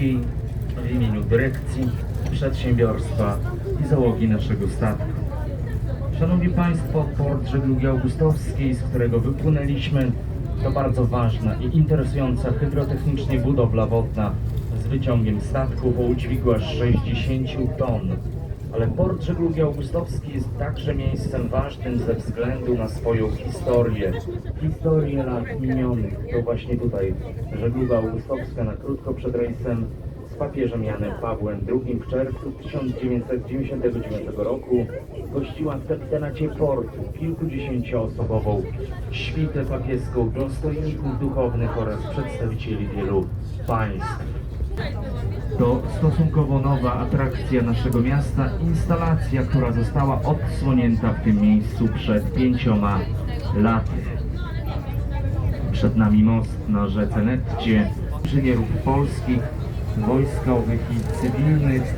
Polskiej w imieniu dyrekcji, przedsiębiorstwa i załogi naszego statku. Szanowni Państwo, port żeglugi augustowskiej, z którego wypłynęliśmy, to bardzo ważna i interesująca hydrotechnicznie budowla wodna z wyciągiem statków o udźwigu aż 60 ton. Ale port żeglugi augustowskiej jest także miejscem ważnym ze względu na swoją historię. Historię lat minionych. To właśnie tutaj żegluga augustowska na krótko przed rejsem z papieżem Janem Pawłem II w czerwcu 1999 roku gościła w kapitenacie portu kilkudziesięcioosobową świtę papieską dostojników duchownych oraz przedstawicieli wielu państw. To stosunkowo nowa atrakcja naszego miasta, instalacja, która została odsłonięta w tym miejscu przed pięcioma laty. Przed nami most na rzece Netcie, inżynierów polskich, wojskowych i cywilnych,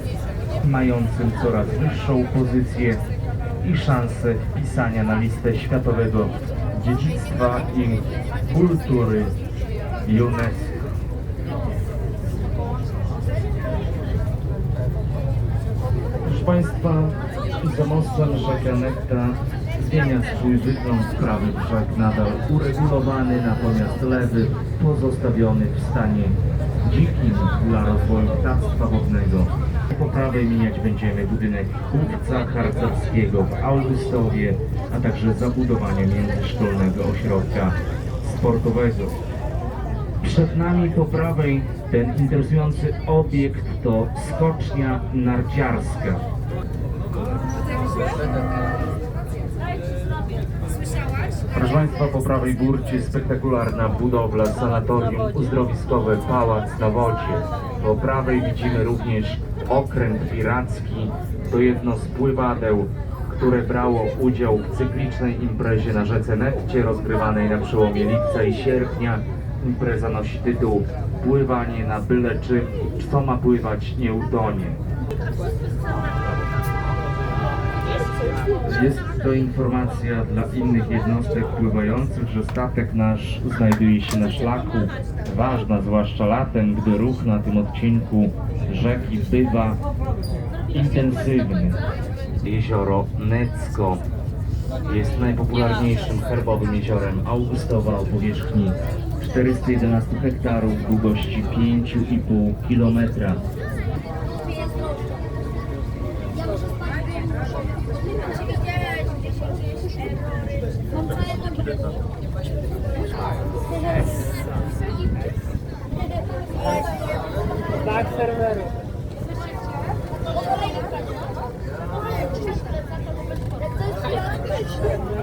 mającym coraz wyższą pozycję i szansę wpisania na listę światowego dziedzictwa i kultury UNESCO. Proszę Państwa, za mostem rzeka Netta zmienia swój wygląd. Prawy brzeg nadal uregulowany, natomiast lewy pozostawiony w stanie dzikim dla rozwoju ptactwa wodnego. Po prawej mijać będziemy budynek kupca harcerskiego w Augustowie, a także zabudowanie międzyszkolnego ośrodka sportowego. Przed nami po prawej ten interesujący obiekt to skocznia narciarska. Proszę Państwa, po prawej burcie spektakularna budowla sanatorium uzdrowiskowe Pałac na Wodzie. Po prawej widzimy również okręt piracki, to jedno z pływadeł, które brało udział w cyklicznej imprezie na rzece Netcie rozgrywanej na przełomie lipca i sierpnia. Impreza nosi tytuł Pływanie na byle czym, kto ma pływać nie utonie. Jest to informacja dla innych jednostek pływających, że statek nasz znajduje się na szlaku. Ważna zwłaszcza latem, gdy ruch na tym odcinku rzeki bywa intensywny. Jezioro Necko jest najpopularniejszym herbowym jeziorem Augustowa o powierzchni 411 hektarów, długości 5,5 kilometra.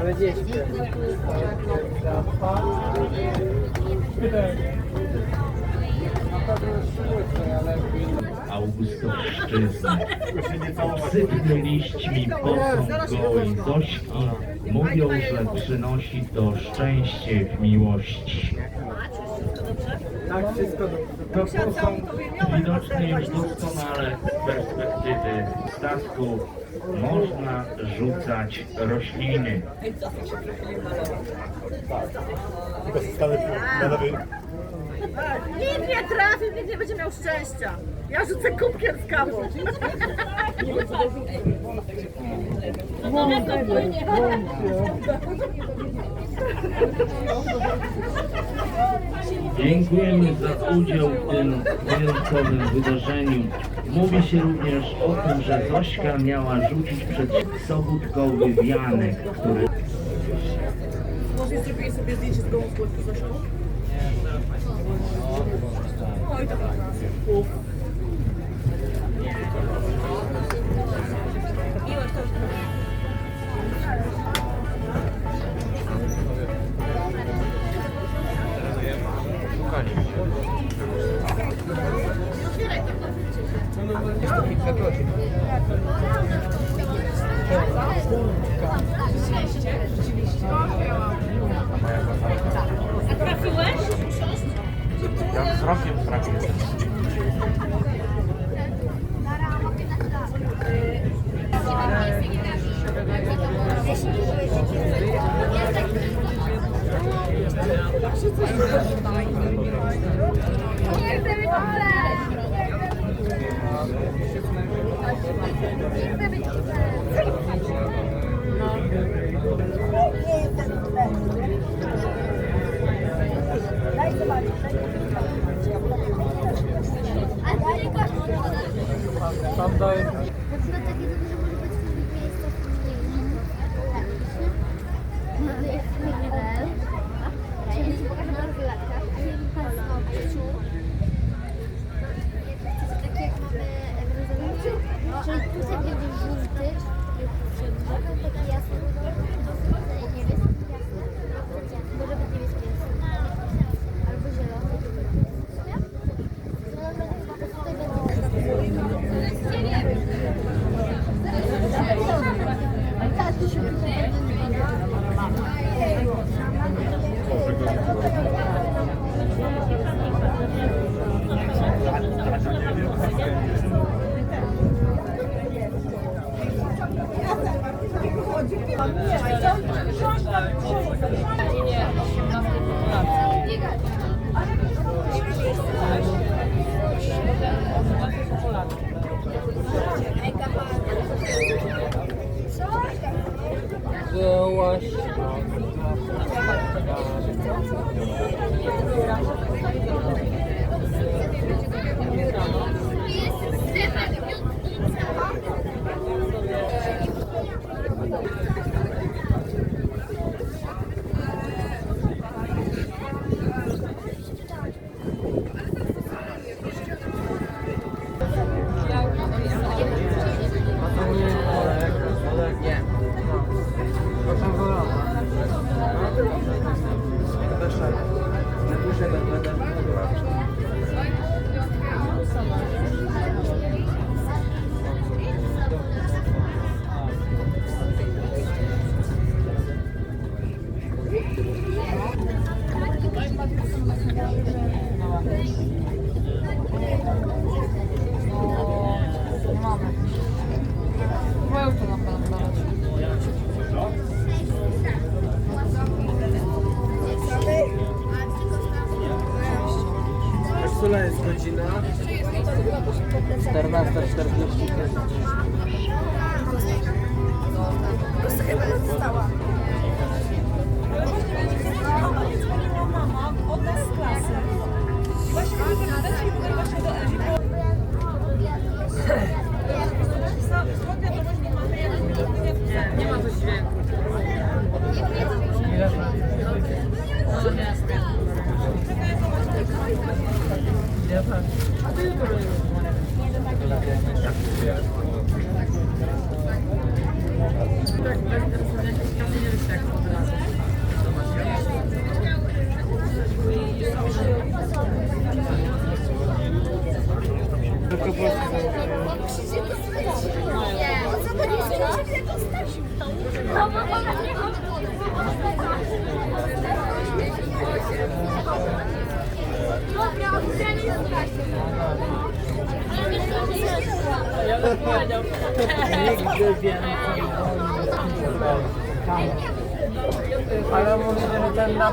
Ale gdzieś Augustowszczyzny. Sypny liśćmi posąg gołej Zośki mówią, że przynosi to szczęście w miłości. Tak, wszystko To tu są widoczne już doskonale z perspektywy statku. Można rzucać rośliny. Tylko zostanę na lewej. Nikt nie trafi, nikt nie będzie miał szczęścia. Ja rzucę kubkiem z kawą. Dziękujemy za udział w tym wyjątkowym wydarzeniu. Mówi się również o tym, że Zośka miała rzucić przed sobótkowy wianek, który Może zrobię sobie zdjęcie z gołą z Zośką? Oj, dobra. Byłaś. A A to kasy nie. Tylko po Nie, co chodzi? Ciebie to starsi. Ethiopia. Ahora vamos a meter la.